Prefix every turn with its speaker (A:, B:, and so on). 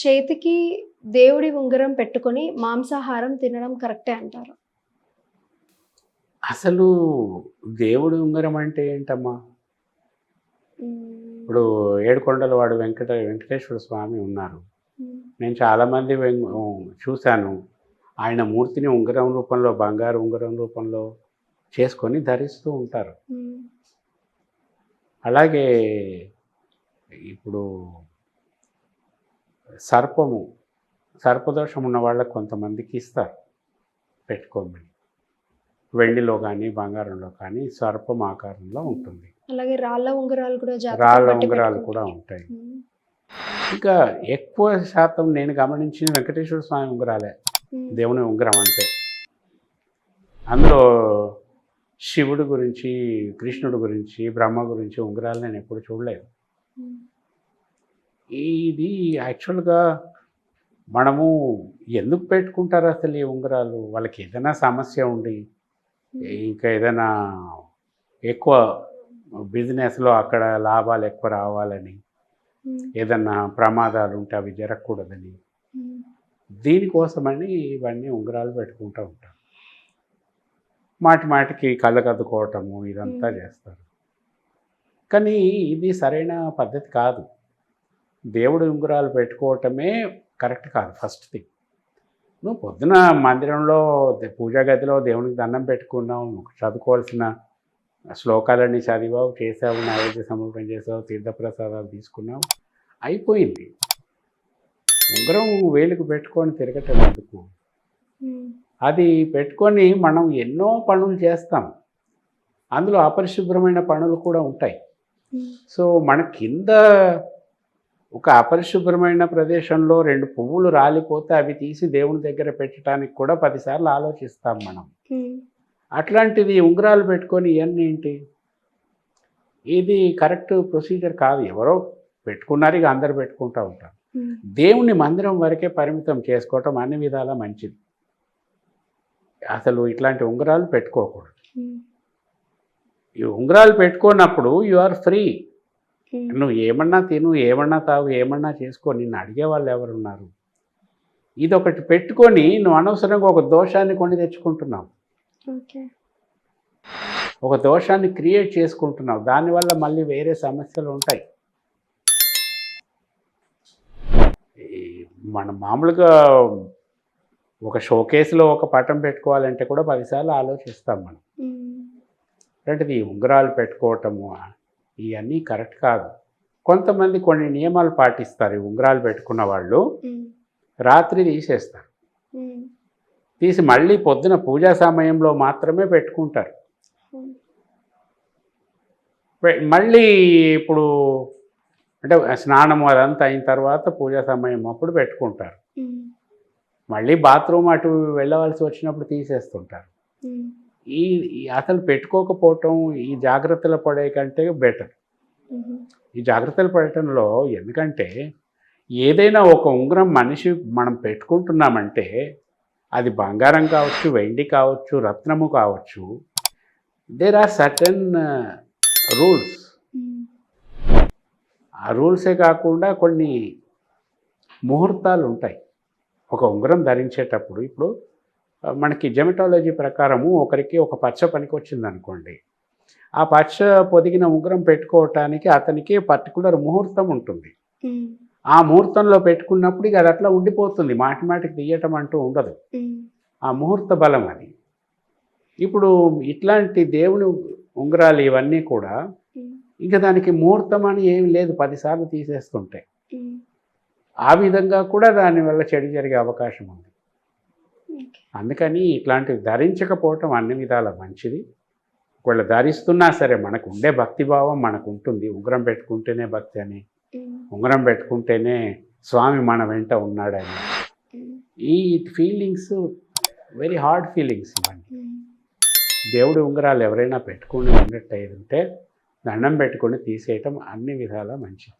A: చేతికి దేవుడి ఉంగరం పెట్టుకొని మాంసాహారం తినడం కరెక్టే అంటారు.
B: అసలు దేవుడి ఉంగరం అంటే ఏంటమ్మా? ఇప్పుడు ఏడుకొండల వాడు వెంకట వెంకటేశ్వర స్వామి ఉన్నారు. నేను చాలామంది చూశాను. ఆయన మూర్తిని ఉంగరం రూపంలో బంగారు ఉంగరం రూపంలో చేసుకొని ధరిస్తూ ఉంటారు. అలాగే ఇప్పుడు సర్పము సర్పదోషం ఉన్న వాళ్ళకి కొంతమందికి ఇస్తారు పెట్టుకోమని వెండిలో కానీ బంగారంలో కానీ సర్పం ఆకారంలో ఉంటుంది
A: అలాగే రాళ్ళ ఉంగరాలు కూడా
B: రాళ్ళ ఉంగరాలు. కూడా ఉంటాయి. ఇంకా ఎక్కువ శాతం నేను గమనించిన వెంకటేశ్వర స్వామి ఉంగరాలే. దేవుని ఉంగరం అంటే అందులో శివుడు గురించి కృష్ణుడు గురించి బ్రహ్మ గురించి ఉంగరాలు నేను ఎప్పుడు చూడలేదు. ఇది యాక్చువల్గా మనము ఎందుకు పెట్టుకుంటారు అసలు ఈ ఉంగరాలు వాళ్ళకి ఏదైనా సమస్య ఉండి ఇంకా ఏదైనా ఎక్కువ బిజినెస్లో అక్కడ లాభాలు ఎక్కువ రావాలని. ఏదన్నా ప్రమాదాలు ఉంటే అవి జరగకూడదని. దీనికోసమని ఇవన్నీ ఉంగరాలు పెట్టుకుంటూ ఉంటారు మాటి మాటికి కళ్ళకద్దుకోవటము ఇదంతా. చేస్తారు కానీ ఇది సరైన పద్ధతి కాదు దేవుడి ఉంగరాలు పెట్టుకోవటమే కరెక్ట్ కాదు ఫస్ట్ థింగ్ నువ్వు పొద్దున మందిరంలో పూజా గదిలో దేవునికి దండం పెట్టుకున్నావు నువ్వు చదువుకోవాల్సిన శ్లోకాలన్నీ చదివావు చేసావు నైవేద్య సమర్పణ చేసావు తీర్థప్రసాదాలు తీసుకున్నావు అయిపోయింది. ఉంగరం వేలుకు పెట్టుకొని తిరగటం ఎందుకు. అది పెట్టుకొని మనం ఎన్నో పనులు చేస్తాం. అందులో అపరిశుభ్రమైన పనులు కూడా ఉంటాయి. సో మన కింద ఒక అపరిశుభ్రమైన ప్రదేశంలో రెండు పువ్వులు రాలిపోతే అవి తీసి దేవుని దగ్గర పెట్టడానికి కూడా పదిసార్లు ఆలోచిస్తాం మనం. అట్లాంటిది ఉంగరాలు పెట్టుకొని ఇవన్నీ ఏంటి ఇది కరెక్ట్ ప్రొసీజర్ కాదు ఎవరో పెట్టుకున్నారు ఇక అందరు పెట్టుకుంటూ ఉంటారు. దేవుని మందిరం వరకే పరిమితం చేసుకోవటం అన్ని విధాలా మంచిది అసలు ఇట్లాంటి ఉంగరాలు పెట్టుకోకూడదు. ఈ ఉంగరాలు పెట్టుకున్నప్పుడు యు ఆర్ ఫ్రీ. నువ్వు ఏమన్నా తిను ఏమన్నా తాగు ఏమన్నా చేసుకో నిన్ను అడిగే వాళ్ళు ఎవరున్నారు? ఇది ఒకటి పెట్టుకొని నువ్వు అనవసరంగా ఒక దోషాన్ని కొని తెచ్చుకుంటున్నావు.
A: ఓకే.
B: ఒక దోషాన్ని క్రియేట్ చేసుకుంటున్నావు. దానివల్ల మళ్ళీ వేరే సమస్యలు ఉంటాయి. మనం మామూలుగా ఒక షోకేస్లో ఒక పటం పెట్టుకోవాలంటే కూడా పదిసార్లు ఆలోచిస్తాం మనం. ఈ ఉంగరాలు పెట్టుకోవటము ఇవన్నీ కరెక్ట్ కాదు కొంతమంది కొన్ని నియమాలు పాటిస్తారు ఉంగరాలు పెట్టుకున్న వాళ్ళు. రాత్రి తీసేస్తారు. తీసి మళ్ళీ పొద్దున పూజా సమయంలో మాత్రమే పెట్టుకుంటారు మళ్ళీ ఇప్పుడు అంటే స్నానం అదంతా అయిన తర్వాత పూజా సమయం అప్పుడు పెట్టుకుంటారు. మళ్ళీ బాత్రూమ్ అటు వెళ్ళవలసి వచ్చినప్పుడు తీసేస్తుంటారు. ఈ అసలు పెట్టుకోకపోవటం ఈ జాగ్రత్తలు పడే కంటే బెటర్. ఈ జాగ్రత్తలు పడటంలో ఎందుకంటే ఏదైనా ఒక ఉంగరం మనిషి మనం పెట్టుకుంటున్నామంటే అది బంగారం కావచ్చు వెండి కావచ్చు రత్నము కావచ్చు దేర్ ఆర్ సర్టన్ రూల్స్. ఆ రూల్సే కాకుండా కొన్ని ముహూర్తాలు ఉంటాయి ఒక ఉంగరం ధరించేటప్పుడు ఇప్పుడు మనకి జెమటాలజీ ప్రకారము ఒకరికి ఒక పచ్చ పనికి వచ్చింది అనుకోండి ఆ పచ్చ పొదిగిన ఉంగరం పెట్టుకోవటానికి అతనికి పర్టికులర్ ముహూర్తం ఉంటుంది. ఆ ముహూర్తంలో పెట్టుకున్నప్పుడు ఇక అది అట్లా ఉండిపోతుంది మాటి మాటికి తీయటం అంటూ ఉండదు. ఆ ముహూర్త బలం అది ఇప్పుడు ఇట్లాంటి దేవుని ఉంగరాలు ఇవన్నీ కూడా. ఇంకా దానికి ముహూర్తం అని ఏమి లేదు పదిసార్లు తీసేస్తుంటే. ఆ విధంగా కూడా దానివల్ల చెడు జరిగే అవకాశం ఉంది. అందుకని ఇట్లాంటివి ధరించకపోవటం అన్ని విధాల మంచిది ఒకవేళ ధరిస్తున్నా సరే మనకు ఉండే భక్తి భావం మనకు ఉంటుంది ఉంగరం పెట్టుకుంటేనే భక్తి అని. ఉంగరం పెట్టుకుంటేనే స్వామి మన వెంట ఉన్నాడని. ఈ ఫీలింగ్స్ వెరీ హార్డ్ ఫీలింగ్స్ ఇవన్నీ. దేవుడి ఉంగరాలు ఎవరైనా పెట్టుకుని ఉన్నట్టు ఉంటే దండం పెట్టుకొని తీసేయటం అన్ని విధాలా మంచిది.